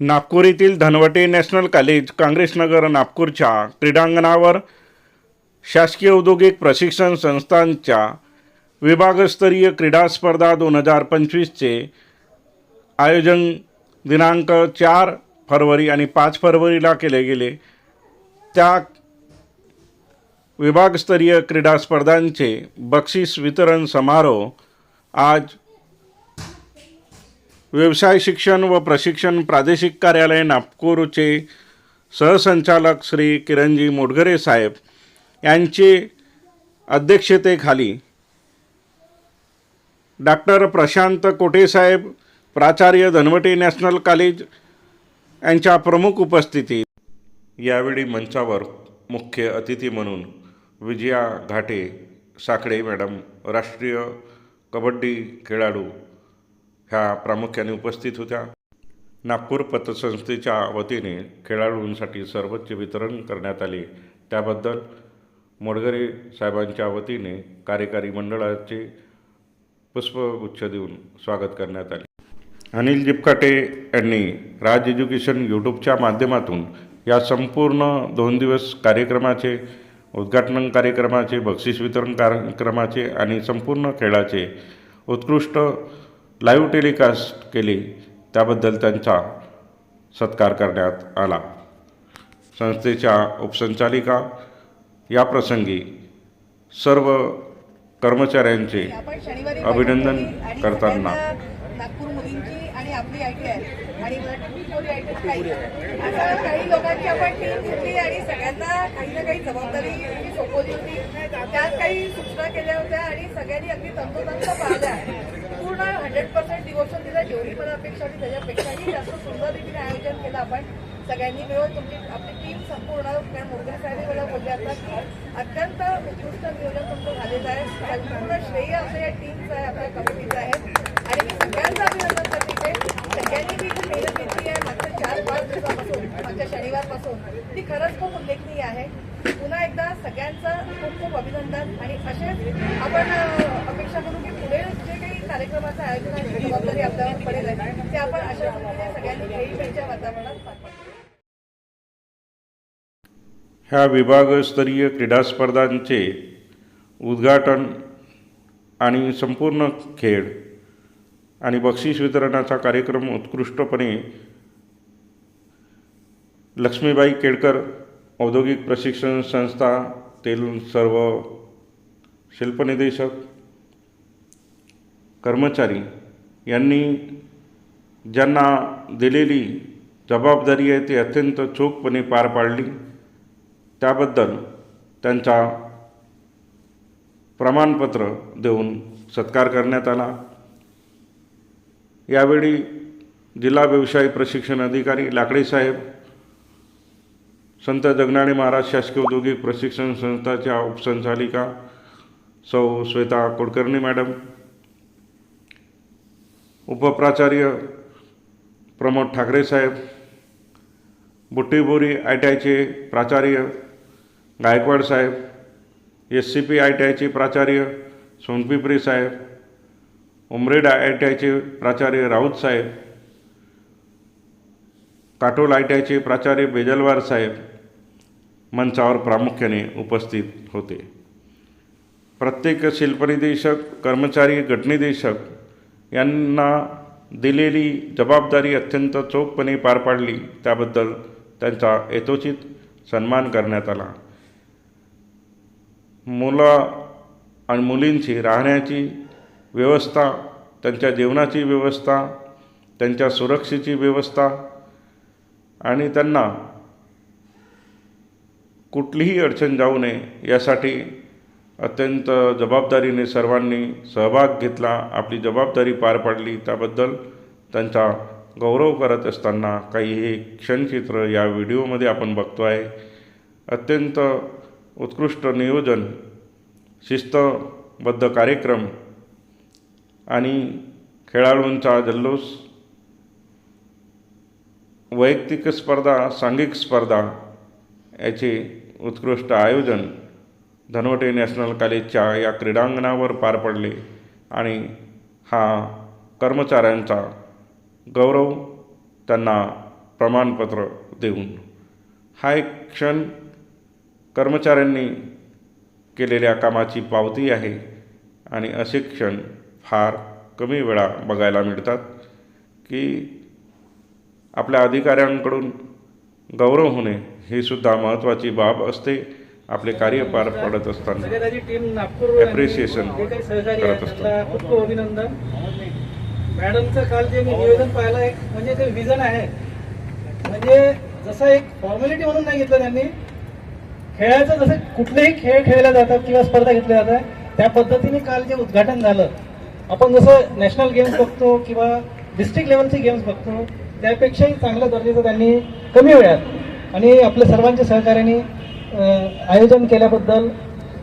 नागपूर येथील Dhanwate national college Congressnagar नागपूरच्या क्रीडांगणावर शासकीय औद्योगिक प्रशिक्षण संस्थांच्या विभागस्तरीय क्रीडा स्पर्धा दोन हजार पंचवीसचे आयोजन दिनांक चार फरवरी आणि पाच फरवरीला केले गेले. त्या विभागस्तरीय क्रीडा स्पर्धांचे बक्षीस वितरण समारोह आज व्यवसाय शिक्षण व प्रशिक्षण प्रादेशिक कार्यालय नागपूरचे सहसंचालक श्री किरणजी मोडगरे साहेब यांचे अध्यक्षतेखाली डॉक्टर प्रशांत कोटेसाहेब प्राचार्य धनवटे नॅशनल कॉलेज यांच्या प्रमुख उपस्थितीत. यावेळी मंचावर मुख्य अतिथी म्हणून विजया घाटे साखळे मॅडम राष्ट्रीय कबड्डी खेळाडू ह्या प्रामुख्याने उपस्थित होत्या. नागपूर पतसंस्थेच्या वतीने खेळाडूंसाठी सर्वोच्च वितरण करण्यात आले. त्याबद्दल मोडगरे साहेबांच्या वतीने कार्यकारी मंडळाचे पुष्पगुच्छ देऊन स्वागत करण्यात आले. अनिल जिपकाटे यांनी राज एज्युकेशन यूट्यूबच्या माध्यमातून या संपूर्ण दोन दिवस कार्यक्रमाचे उद्घाटन कार्यक्रमाचे बक्षीस वितरण कार्यक्रमाचे आणि संपूर्ण खेळाचे उत्कृष्ट लाईव्ह टेलिकास्ट केले त्याबद्दल त्यांचा सत्कार करण्यात आला. संस्थेच्या उपसंचालिका याप्रसंगी सर्व कर्मचाऱ्यांचे अभिनंदन करताना. सगळ्यांना नागपूर मुलींची आणि आपली आय टी आहे आणि मराठी आय टी काही असं काही लोकांची आपण टीम घेतली आणि सगळ्यांना काही ना काही जबाबदारी सोपवली होती. त्यात काही सूचना केल्या होत्या आणि सगळ्यांनी अगदी तंतोतंत पाहिल्या पूर्ण हंड्रेड पर्सेंट डिवोशन दिलं जेवढी पण अपेक्षा होती त्याच्यापेक्षाही जास्त सुंदर रीतीने आयोजन केलं आपण. सगळ्यांनी मिळून तुमची आपली टीम संपूर्ण कारण साहेब मला बोलले आता की अत्यंत उत्कृष्ट नियोजन तुमचं झालेलं आहे. संपूर्ण श्रेय असं या टीमचं आहे आपल्या कमिटीचं आहे. आणि मी सगळ्यांचं अभिनंदन करते सगळ्यांनी जी जी मेहनत घेतली आहे मागच्या चार पाच दिवसापासून मागच्या शनिवारपासून ती खरंच खूप उल्लेखनीय आहे. पुन्हा एकदा सगळ्यांचं खूप खूप अभिनंदन. आणि असेच आपण अपेक्षा करू की पुढे कार्यक्रमाचं आयोजनाची जबाबदारी आपल्यावर पडेल आहे ते आपण अशा पद्धतीने सगळ्यांनी खेळीमेळीच्या वातावरणात पार पाडू. ह्या विभागस्तरीय क्रीडा स्पर्धांचे उद्घाटन आणि संपूर्ण खेळ आणि बक्षीस वितरणाचा कार्यक्रम उत्कृष्टपणे लक्ष्मीबाई केळकर औद्योगिक प्रशिक्षण संस्था तेल सर्व शिल्पनिदेशक कर्मचारी यांनी ज्यांना दिलेली जबाबदारी आहे ती अत्यंत चोखपणे पार पाडली. त्याबद्दल त्यांचा प्रमाणपत्र देऊन सत्कार करण्यात आला. यावेळी जिल्हा व्यवसाय प्रशिक्षण अधिकारी लाकडे साहेब संत जगनाणे महाराज शासकीय औद्योगिक प्रशिक्षण संस्थाच्या उपसंचालिका सौ श्वेता कुलकर्णी मॅडम उपप्राचार्य प्रमोद ठाकरे साहेब बुट्टीबोरी आय टी आयचे प्राचार्य गायकवाड साहेब S C P I T आयचे प्राचार्य सोनपिपरी साहेब उमरेड आय टी आयचे प्राचार्य राऊत साहेब काटोल आय टी आयचे प्राचार्य बेजलवार साहेब मंचावर प्रामुख्याने उपस्थित होते. प्रत्येक शिल्पनिदेशक कर्मचारी गटनिदेशक यांना दिलेली जबाबदारी अत्यंत चोखपणे पार पाडली. त्याबद्दल त्यांचा यथोचित सन्मान करण्यात आला. मुलं आणि मुलींची राहण्याची व्यवस्था त्यांच्या जेवणाची व्यवस्था त्यांच्या सुरक्षेची व्यवस्था आणि त्यांना कुठलीही अडचण जाऊ नये यासाठी अत्यंत जबाबदारीने सर्वांनी सहभाग घेतला आपली जबाबदारी पार पाडली. त्याबद्दल त्यांचा गौरव करत असताना काही हे क्षणचित्र या व्हिडिओमध्ये आपण बघतो आहे. अत्यंत उत्कृष्ट नियोजन शिस्तबद्ध कार्यक्रम आणि खेळाडूंचा जल्लोष वैयक्तिक स्पर्धा सांघिक स्पर्धा याचे उत्कृष्ट आयोजन धनवटे नॅशनल कॉलेजच्या या क्रीडांगणावर पार पडले आणि हा कर्मचाऱ्यांचा गौरव त्यांना प्रमाणपत्र देऊन हा एक क्षण कर्मचाऱ्यांनी केलेल्या कामाची पावती आहे आणि असे क्षण फार कमी वेळा बघायला मिळतात की आपल्या अधिकाऱ्यांकडून गौरव होणे ही सुद्धा महत्त्वाची बाब असते. आपले कार्य पार पडत असताना सहकारी करत असतो. अभिनंदन मॅडमचं काल जे मी निवेदन पाहिलं एक म्हणजे ते विजन आहे म्हणजे जसं एक फॉर्मॅलिटी म्हणून नाही घेतलं त्यांनी खेळाचं जसं कुठलेही खेळ खेळले जातात किंवा स्पर्धा घेतल्या जातात त्या पद्धतीने काल जे उद्घाटन झालं आपण जसं नॅशनल गेम्स बघतो किंवा डिस्ट्रिक्ट लेवलचे गेम्स बघतो त्यापेक्षाही चांगल्या दर्जाचं त्यांनी कमी वेळात आणि आपल्या सर्वांच्या सहकार्याने आयोजन केल्याबद्दल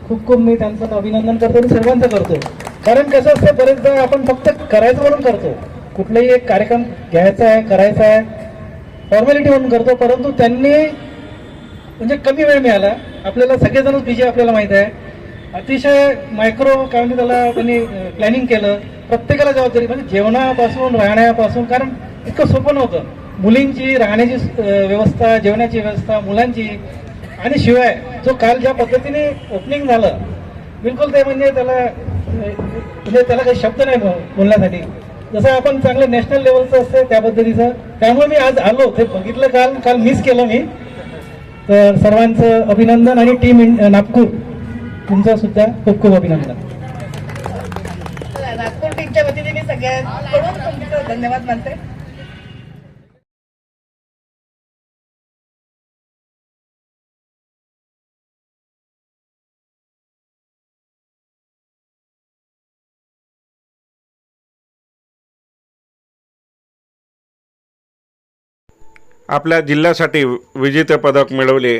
खूप खूप मी त्यांचं अभिनंदन करतो आणि सर्वांचं करतो. कारण कसं असतं बरेचदा आपण फक्त करायचं म्हणून करतो. कुठलाही एक कार्यक्रम घ्यायचा आहे करायचा आहे फॉर्मॅलिटी म्हणून करतो परंतु त्यांनी म्हणजे कमी वेळ मिळाला. आपल्याला सगळेजणच बिझी आपल्याला माहीत आहे. अतिशय मायक्रो काय म्हणते त्याला त्यांनी प्लॅनिंग केलं. प्रत्येकाला जबाबदारी म्हणजे जेवणापासून राहण्यापासून कारण इतकं सोपं नव्हतं. मुलींची राहण्याची व्यवस्था जेवणाची व्यवस्था मुलांची आणि शिवाय जो काल ज्या पद्धतीने ओपनिंग झालं बिलकुल ते म्हणजे त्याला म्हणजे त्याला काही शब्द नाही बोलण्यासाठी. जसं आपण चांगलं नॅशनल लेवलचं असतं त्या पद्धतीचं. त्यामुळे मी आज आलो. ते बघितलं काल काल मिस केलं मी. तर सर्वांचं अभिनंदन आणि टीम नागपूर. तुमचं सुद्धा खूप खूप अभिनंदन. नागपूर टीमच्या वतीने मी सगळ्यांकडून तुमचं धन्यवाद मानते. आपल्या जिल्ह्यासाठी विजेतेपदक मिळवले.